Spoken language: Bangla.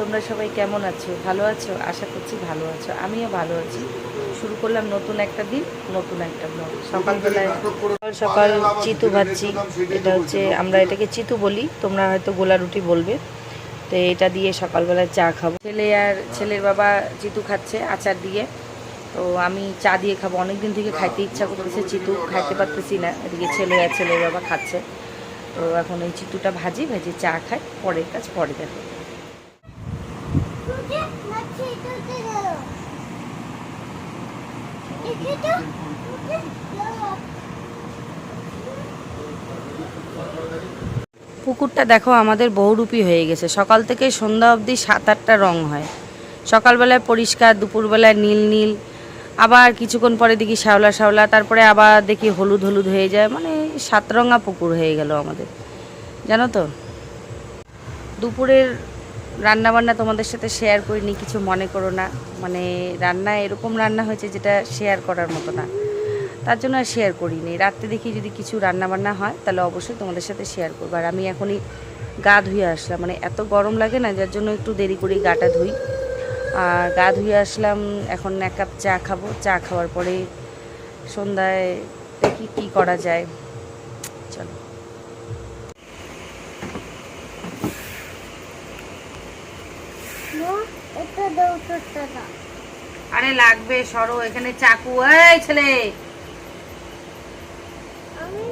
সবাই কেমন আছো? ভালো আছো? আশা করছি ভালো আছো। আমিও ভালো আছি। শুরু করলাম নতুন একটা দিন, নতুন একটা ব্লগ সকালবেলায় সকাল চিতু ভাজছি। এটা হচ্ছে আমরা এটাকে চিতু বলি। তোমরা হয়তো গোলা রুটি বলবে। তো এটা দিয়ে সকালবেলায় চা খাব। ছেলে আর ছেলের বাবা চিতু খাচ্ছে আচার দিয়ে। তো আমি চা দিয়ে খাব। অনেক দিন থেকে খাইতে ইচ্ছা করতেছে চিতু। খাইতে পারতেছি না। এদিকে ছেলে আর ছেলের বাবা খাচ্ছে। তো এখন এই চিতুটা ভাজি, ভেজে চা খাই পরের কাজ পরে দেখো পুকুরটা দেখো, আমাদের বহুরূপী হয়ে গেছে। সকাল থেকে সন্ধ্যা অবধি সাত আটটা রং হয়। সকালবেলায় পরিষ্কার, দুপুরবেলায় নীল নীল, আবার কিছুক্ষণ পরে দেখি শ্যাওলা শ্যাওলা, তারপরে আবার দেখি হলুদ হলুদ হয়ে যায়। মানে সাতরঙা পুকুর হয়ে গেল আমাদের। জানো তো? দুপুরের রান্নাবান্না তোমাদের সাথে শেয়ার করিনি, কিছু মনে করো না। মানে রান্না এরকম রান্না হয়েছে যেটা শেয়ার করার মতো না। তার জন্য আর শেয়ার করিনি। রাত্রে দেখি যদি কিছু রান্না বান্না হয়, তাহলে অবশ্যই তোমাদের সাথে শেয়ার করব। আর আমি এখনই গা ধুয়ে আসলাম। মানে এত গরম লাগে না, যার জন্য একটু দেরি করেই গাটা ধুই। আর গা ধুয়ে আসলাম, এখন এক কাপ চা খাব। চা খাওয়ার পরে সন্ধ্যায় দেখি কী করা যায়। চলো। আরে লাগবে সরো এখানে চাকু এই ছেলে! আমি